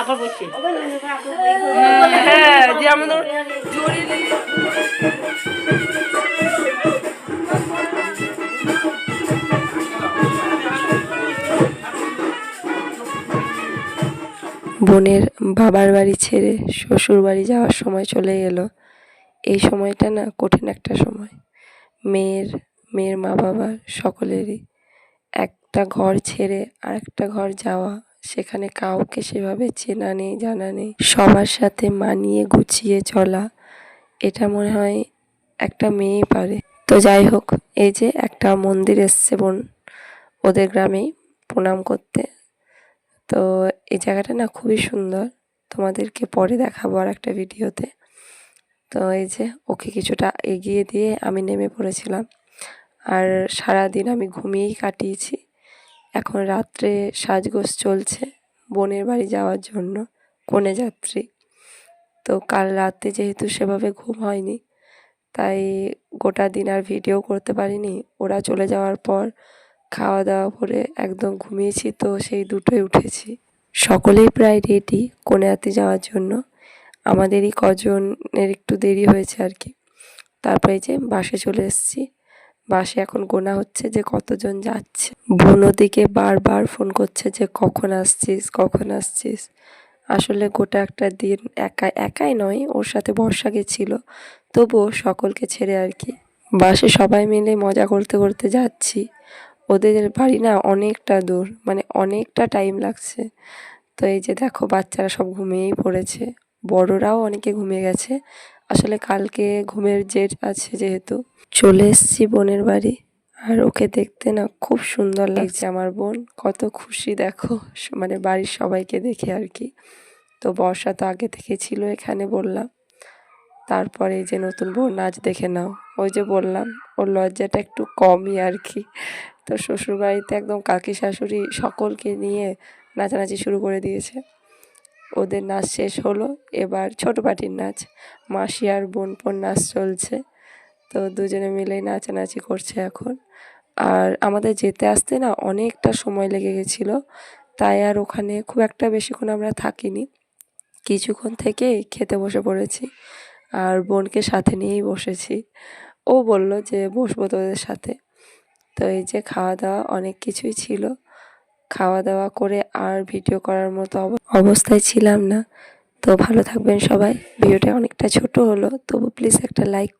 আবার বসে। হ্যাঁ যে আমাদের বোনের বাবার বাড়ি ছেড়ে শ্বশুর বাড়ি যাওয়ার সময় চলে এলো। এই সময়টা না কঠিন একটা সময়। মেয়ের মেয়ের মা বাবার সকলেরই। একটা ঘর ছেড়ে আর একটা ঘর যাওয়া সেখানে কাউকে সেভাবে চেনা নেই, জানা নেই। সবার সাথে মানিয়ে গুছিয়ে চলা, এটা মনে হয় একটা মেয়েই পারে। তো যাই হোক, এই যে একটা মন্দির এসছে বোন, ওদের গ্রামেই প্রণাম করতে। তো এই জায়গাটা না খুবই সুন্দর, তোমাদেরকে পরে দেখাবো আর একটা ভিডিওতে। তো এই যে ওকে কিছুটা এগিয়ে দিয়ে আমি নেমে পড়েছিলাম, আর সারাদিন আমি ঘুমিয়েই কাটিয়েছি। এখন রাত্রে সাজগোজ চলছে বোনের বাড়ি যাওয়ার জন্য কনে যাত্রী। তো কাল রাতে যেহেতু সেভাবে ঘুম হয়নি, তাই গোটা দিন আর ভিডিও করতে পারিনি। ওরা চলে যাওয়ার পর খাওয়া দাওয়া করে একদম ঘুমিয়েছি, তো সেই দুটোই উঠেছি। সকলেই প্রায় রেডি কোনেয়াতে যাওয়ার জন্য। আমাদেরই কজনের একটু দেরি হয়েছে আর কি। তারপরে যে বাসে চলে এসেছি। বাসে এখন গোনা হচ্ছে যে কতজন যাচ্ছে। বোন ওদিকে বারবার ফোন করছে যে, কখন আসছিস? কখন আসছিস? আসলে গোটা একটা দিন একা একাই নয়, ওর সাথে বর্ষা গেছিল। তবুও সকলকে ছেড়ে আর কি। বাসে সবাই মিলে মজা করতে করতে যাচ্ছি। ওদের বাড়ি না অনেকটা দূর মানে অনেকটা টাইম লাগছে। তো এই যে দেখো, বাচ্চারা সব ঘুমিয়েই পড়েছে। বড়রাও অনেকে ঘুমিয়ে গেছে। আসলে কালকে ঘুমের জেট আছে যেহেতু। চলে এসেছি বোনের বাড়ি। আর ওকে দেখতে না খুব সুন্দর লাগছে আমার বোন। কত খুশি দেখো। মানে বাড়ির সবাইকে দেখে আর কি। তো বর্ষা তো আগে থেকে ছিল এখানে বললাম। তারপরে এই যে নতুন বউ নাচ দেখে নাও। ওই যে বললাম ওর লজ্জাটা একটু কমই আর কি। তো শ্বশুরবাড়িতে একদম কাকি শাশুড়ি সকলকে নিয়ে নাচানাচি শুরু করে দিয়েছে। ওদের নাচ শেষ হলো। এবার ছোট পাটির নাচ। মাসি আর বোনপোর নাচ চলছে। তো দুজনে মিলেই নাচানাচি করছে এখন। আর আমাদের যেতে আসতে না অনেকটা সময় লেগে গেছিল। তাই আর ওখানে খুব একটা বেশিক্ষণ আমরা থাকিনি। কিছুক্ষণ থেকেই খেতে বসে পড়েছি। আর বোনকে সাথে নিয়েই বসেছি। ও বলল যে বসবো তোদের সাথে। তো এই যে খাওয়া দাওয়া অনেক কিছুই ছিল। খাওয়া দাওয়া করে আর ভিডিও করার মতো অব- অবস্থায় ছিলাম না। তো ভালো থাকবেন সবাই। ভিডিওটা অনেকটা ছোট হলো, তবু প্লিজ একটা লাইক